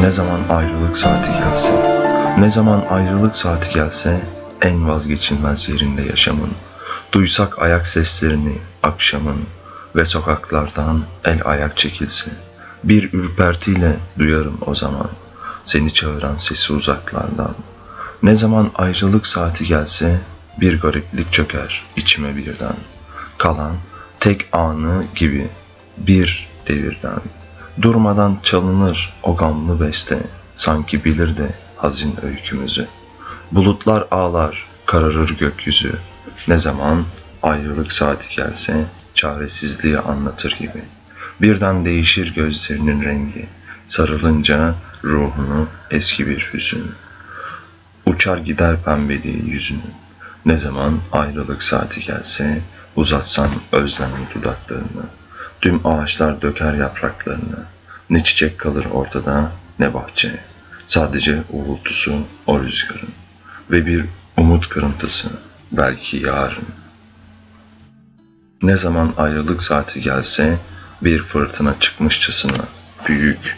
Ne zaman ayrılık saati gelse, ne zaman ayrılık saati gelse en vazgeçilmez yerinde yaşamın. Duysak ayak seslerini akşamın ve sokaklardan el ayak çekilse. Bir ürpertiyle duyarım o zaman seni çağıran sesi uzaklardan. Ne zaman ayrılık saati gelse bir gariplik çöker içime birden. Kalan tek anı gibi bir devirden. Durmadan çalınır o gamlı beste, sanki bilir de hazin öykümüzü. Bulutlar ağlar, kararır gökyüzü. Ne zaman ayrılık saati gelse çaresizliği anlatır gibi. Birden değişir gözlerinin rengi. Sarılınca ruhunu eski bir hüzün. Uçar gider pembeliği yüzünün. Ne zaman ayrılık saati gelse uzatsan özlemin dudaklarını. Tüm ağaçlar döker yapraklarını. Ne çiçek kalır ortada ne bahçe. Sadece uğultusu o rüzgarın. Ve bir umut kırıntısı belki yarın. Ne zaman ayrılık saati gelse bir fırtına çıkmışçasına büyük,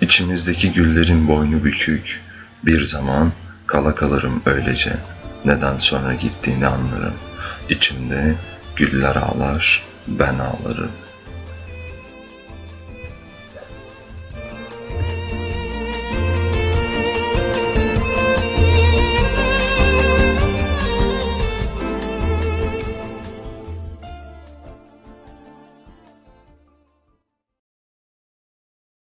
içimizdeki güllerin boynu bükük. Bir zaman kala kalırım öylece. Neden sonra gittiğini anlarım. İçimde güller ağlar, ben ağlarım.